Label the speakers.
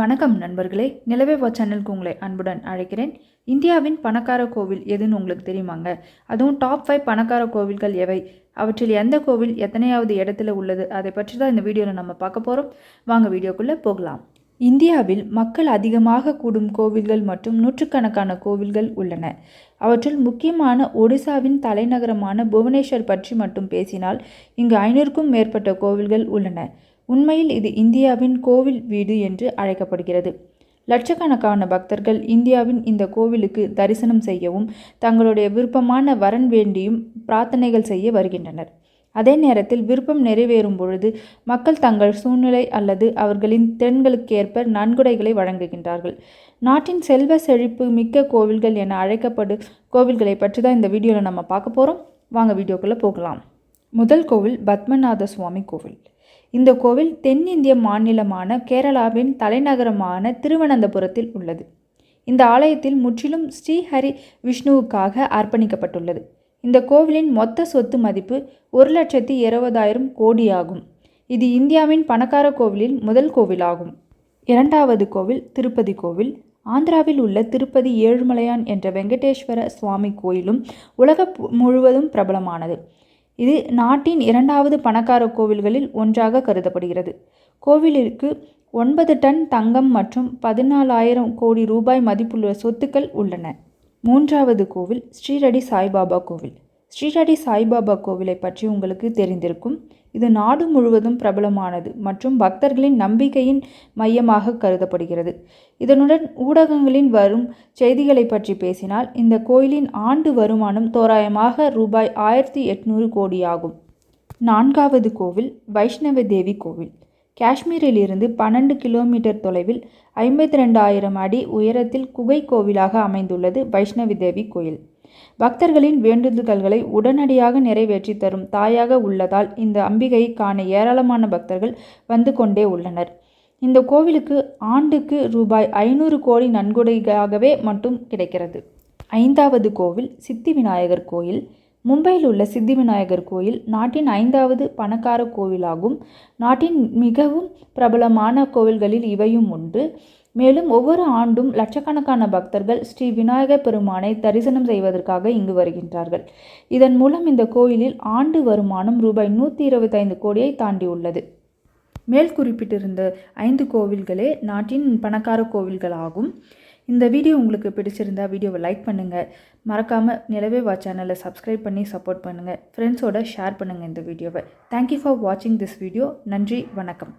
Speaker 1: வணக்கம் நண்பர்களே. நிலவேவா சேனலுக்கு உங்களை அன்புடன் அழைக்கிறேன். இந்தியாவின் பணக்கார கோவில் எதுன்னு உங்களுக்கு தெரியுமாங்க? அதுவும் டாப் ஃபைவ் பணக்கார கோவில்கள் எவை? அவற்றில் எந்த கோவில் எத்தனையாவது இடத்துல உள்ளது? அதை பற்றி தான் இந்த வீடியோவில் நம்ம பார்க்க போகிறோம் வாங்க வீடியோக்குள்ளே போகலாம். இந்தியாவில் மக்கள் அதிகமாக கூடும் கோவில்கள் மற்றும் நூற்றுக்கணக்கான கோவில்கள் உள்ளன. அவற்றில் முக்கியமான ஒடிசாவின் தலைநகரமான புவனேஸ்வர் பற்றி மட்டும் பேசினால் இங்கு ஐநூறுக்கும் மேற்பட்ட கோவில்கள் உள்ளன. உண்மையில் இது இந்தியாவின் கோவில் வீடு என்று அழைக்கப்படுகிறது. லட்சக்கணக்கான பக்தர்கள் இந்தியாவின் இந்த கோவிலுக்கு தரிசனம் செய்யவும் தங்களுடைய விருப்பமான வரன் வேண்டியும் பிரார்த்தனைகள் செய்ய வருகின்றனர். அதே நேரத்தில் விருப்பம் நிறைவேறும் பொழுது மக்கள் தங்கள் சூழ்நிலை அல்லது அவர்களின் திறன்களுக்கேற்ப நன்கொடைகளை வழங்குகின்றார்கள். நாட்டின் செல்வ செழிப்பு மிக்க கோவில்கள் என அழைக்கப்படும் கோவில்களை பற்றி தான் இந்த வீடியோவில் நம்ம பார்க்க போகிறோம் வாங்க வீடியோக்குள்ளே போகலாம். முதல் கோவில் பத்மநாத சுவாமி கோவில். இந்த கோவில் தென்னிந்திய மாநிலமான கேரளாவின் தலைநகரமான திருவனந்தபுரத்தில் உள்ளது. இந்த ஆலயத்தில் முற்றிலும் ஸ்ரீஹரி விஷ்ணுவுக்காக அர்ப்பணிக்கப்பட்டுள்ளது. இந்த கோவிலின் மொத்த சொத்து மதிப்பு ஒரு லட்சத்தி இருபதாயிரம் கோடியாகும். இது இந்தியாவின் பணக்கார கோவிலில் முதல் கோவிலாகும். இரண்டாவது கோவில் திருப்பதி கோவில். ஆந்திராவில் உள்ள திருப்பதி ஏழுமலையான் என்ற வெங்கடேஸ்வர சுவாமி கோயிலும் உலக முழுவதும் பிரபலமானது. இது நாட்டின் இரண்டாவது பணக்கார கோவில்களில் ஒன்றாக கருதப்படுகிறது. கோவிலிற்கு ஒன்பது டன் தங்கம் மற்றும் பதினாலாயிரம் கோடி ரூபாய் மதிப்புள்ள சொத்துக்கள் உள்ளன. மூன்றாவது கோவில் ஸ்ரீரடி சாய்பாபா கோவில். ஸ்ரீரடி சாய்பாபா கோவிலை பற்றி உங்களுக்கு தெரிந்திருக்கும். இது நாடு முழுவதும் பிரபலமானது மற்றும் பக்தர்களின் நம்பிக்கையின் மையமாக கருதப்படுகிறது. இதனுடன் ஊடகங்களின் வரும் செய்திகளை பற்றி பேசினால் இந்த கோயிலின் ஆண்டு வருமானம் தோராயமாக ரூபாய் ஆயிரத்தி எட்நூறு கோடியாகும். நான்காவது கோவில் வைஷ்ணவ தேவி கோவில். காஷ்மீரிலிருந்து பன்னெண்டு கிலோமீட்டர் தொலைவில் ஐம்பத்தி ரெண்டாயிரம் அடி உயரத்தில் குகை கோவிலாக அமைந்துள்ளது வைஷ்ணவி தேவி கோயில். பக்தர்களின் வேண்டுதல்களை உடனடியாக நிறைவேற்றி தரும் தாயாக உள்ளதால் இந்த அம்பிகையை காண ஏராளமான பக்தர்கள் வந்து கொண்டே உள்ளனர். இந்த கோவிலுக்கு ஆண்டுக்கு ரூபாய் ஐநூறு கோடி நன்கொடையாகவே மட்டும் கிடைக்கிறது. ஐந்தாவது கோவில் சித்தி விநாயகர் கோயில். மும்பையில் உள்ள சித்தி விநாயகர் கோயில் நாட்டின் ஐந்தாவது பணக்கார கோவிலாகும். நாட்டின் மிகவும் பிரபலமான கோவில்களில் இவையும் ஒன்று. மேலும் ஒவ்வொரு ஆண்டும் லட்சக்கணக்கான பக்தர்கள் ஸ்ரீ விநாயகர் பெருமானை தரிசனம் செய்வதற்காக இங்கு வருகின்றார்கள். இதன் மூலம் இந்த கோயிலில் ஆண்டு வருமானம் ரூபாய் நூற்றி இருபத்தைந்து கோடியை தாண்டியுள்ளது. மேல் குறிப்பிட்டிருந்த ஐந்து கோவில்களே நாட்டின் பணக்கார கோவில்களாகும். இந்த வீடியோ உங்களுக்கு பிடிச்சிருந்தா வீடியோவை லைக் பண்ணுங்கள் மறக்காமல் நிலவே வா சேனலை சப்ஸ்கிரைப் பண்ணி சப்போர்ட் பண்ணுங்கள் ஃப்ரெண்ட்ஸோட ஷேர் பண்ணுங்கள் இந்த வீடியோவை. தேங்க்யூ ஃபார் வாட்சிங் திஸ் வீடியோ நன்றி வணக்கம்.